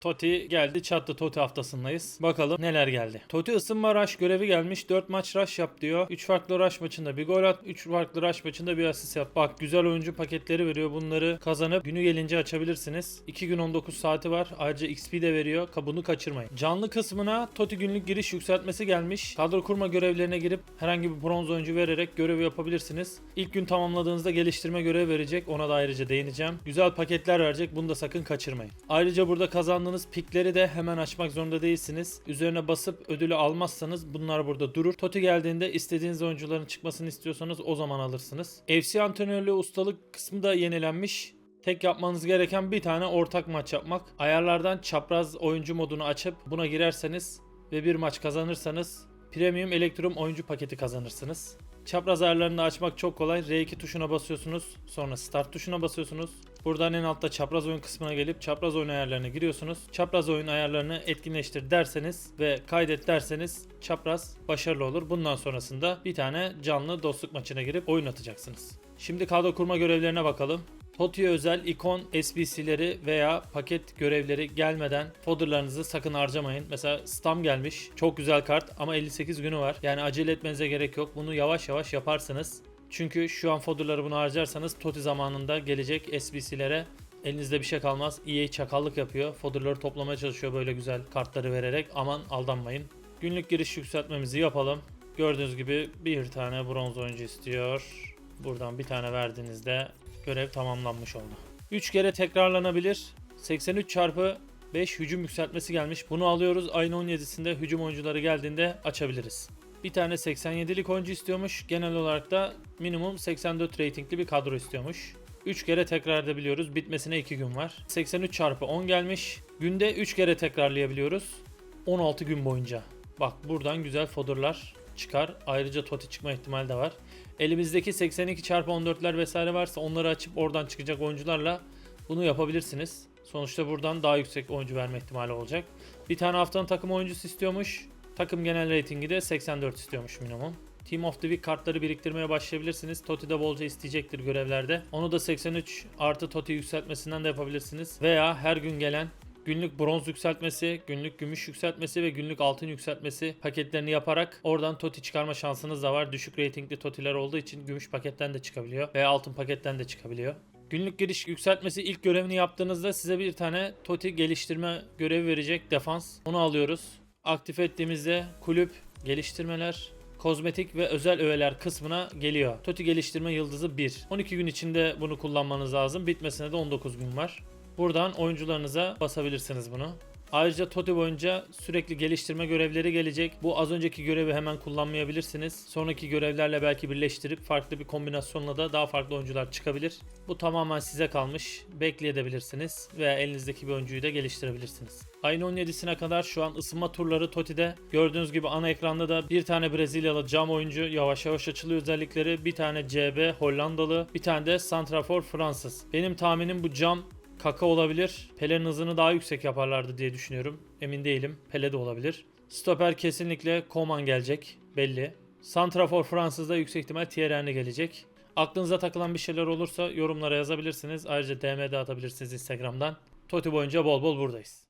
Toti geldi çattı Toti haftasındayız. Bakalım neler geldi. Toti ısınma rush görevi gelmiş. 4 maç rush yap diyor. 3 farklı rush maçında bir gol at. 3 farklı rush maçında bir asist yap. Bak güzel oyuncu paketleri veriyor. Bunları kazanıp günü gelince açabilirsiniz. 2 gün 19 saati var. Ayrıca XP de veriyor. Bunu kaçırmayın. Canlı kısmına Toti günlük giriş yükseltmesi gelmiş. Kadro kurma görevlerine girip herhangi bir bronz oyuncu vererek görevi yapabilirsiniz. İlk gün tamamladığınızda geliştirme görevi verecek. Ona da ayrıca değineceğim. Güzel paketler verecek. Bunu da sakın kaçırmayın. Ayrıca burada kazandığınız pikleri de hemen açmak zorunda değilsiniz. Üzerine basıp ödülü almazsanız bunlar burada durur. Toti geldiğinde istediğiniz oyuncuların çıkmasını istiyorsanız o zaman alırsınız. FC antrenörlüğü ustalık kısmı da yenilenmiş. Tek yapmanız gereken bir tane ortak maç yapmak. Ayarlardan çapraz oyuncu modunu açıp buna girerseniz ve bir maç kazanırsanız Premium Electrum oyuncu paketi kazanırsınız. Çapraz ayarlarını açmak çok kolay. R2 tuşuna basıyorsunuz. Sonra Start tuşuna basıyorsunuz. Buradan en altta çapraz oyun kısmına gelip çapraz oyun ayarlarına giriyorsunuz. Çapraz oyun ayarlarını etkinleştir derseniz ve kaydet derseniz çapraz başarılı olur. Bundan sonrasında bir tane canlı dostluk maçına girip oyun atacaksınız. Şimdi kadro kurma görevlerine bakalım. Toti'ye özel ikon SBC'leri veya paket görevleri gelmeden fodderlarınızı sakın harcamayın. Mesela Stam gelmiş. Çok güzel kart ama 58 günü var. Yani acele etmenize gerek yok. Bunu yavaş yavaş yaparsınız. Çünkü şu an fodderları bunu harcarsanız Toti zamanında gelecek SBC'lere elinizde bir şey kalmaz. EA çakallık yapıyor. Fodderları toplamaya çalışıyor böyle güzel kartları vererek. Aman aldanmayın. Günlük giriş yükseltmemizi yapalım. Gördüğünüz gibi bir tane bronz oyuncu istiyor. Buradan bir tane verdiğinizde görev tamamlanmış oldu. 3 kere tekrarlanabilir. 83 çarpı 5 hücum yükseltmesi gelmiş. Bunu alıyoruz. Ayın 17'sinde hücum oyuncuları geldiğinde açabiliriz. Bir tane 87'lik oyuncu istiyormuş. Genel olarak da minimum 84 ratingli bir kadro istiyormuş. 3 kere tekrar edebiliyoruz. Bitmesine 2 gün var. 83 çarpı 10 gelmiş. Günde 3 kere tekrarlayabiliyoruz. 16 gün boyunca. Bak buradan güzel fodurlar çıkar. Ayrıca Toti çıkma ihtimali de var. Elimizdeki 82 çarpı 14'ler vesaire varsa onları açıp oradan çıkacak oyuncularla bunu yapabilirsiniz. Sonuçta buradan daha yüksek oyuncu verme ihtimali olacak. Bir tane haftanın takım oyuncusu istiyormuş. Takım genel ratingi de 84 istiyormuş minimum. Team of the Week kartları biriktirmeye başlayabilirsiniz. Toti de bolca isteyecektir görevlerde. Onu da 83 artı Toti yükseltmesinden de yapabilirsiniz. Veya her gün gelen günlük bronz yükseltmesi, günlük gümüş yükseltmesi ve günlük altın yükseltmesi paketlerini yaparak oradan Toti çıkarma şansınız da var. Düşük ratingli Totiler olduğu için gümüş paketten de çıkabiliyor veya altın paketten de çıkabiliyor. Günlük giriş yükseltmesi ilk görevini yaptığınızda size bir tane Toti geliştirme görevi verecek defans. Onu alıyoruz. Aktif ettiğimizde kulüp, geliştirmeler, kozmetik ve özel öğeler kısmına geliyor. Toti geliştirme yıldızı 1. 12 gün içinde bunu kullanmanız lazım. Bitmesine de 19 gün var. Buradan oyuncularınıza basabilirsiniz bunu. Ayrıca Toti boyunca sürekli geliştirme görevleri gelecek. Bu az önceki görevi hemen kullanmayabilirsiniz. Sonraki görevlerle belki birleştirip farklı bir kombinasyonla da daha farklı oyuncular çıkabilir. Bu tamamen size kalmış. Bekleyebilirsiniz veya elinizdeki bir oyuncuyu da geliştirebilirsiniz. Ayın 17'sine kadar şu an ısınma turları Toti'de. Gördüğünüz gibi ana ekranda da bir tane Brezilyalı cam oyuncu yavaş yavaş açılıyor özellikleri. Bir tane CB Hollandalı, bir tane de Santrafor Fransız. Benim tahminim bu cam Kaka olabilir. Pele'nin hızını daha yüksek yaparlardı diye düşünüyorum. Emin değilim. Pele de olabilir. Stoper kesinlikle Koman gelecek. Belli. Santrafor Fransız'da yüksek ihtimal Thierry gelecek. Aklınıza takılan bir şeyler olursa yorumlara yazabilirsiniz. Ayrıca DM'de atabilirsiniz Instagram'dan. Toti boyunca bol bol buradayız.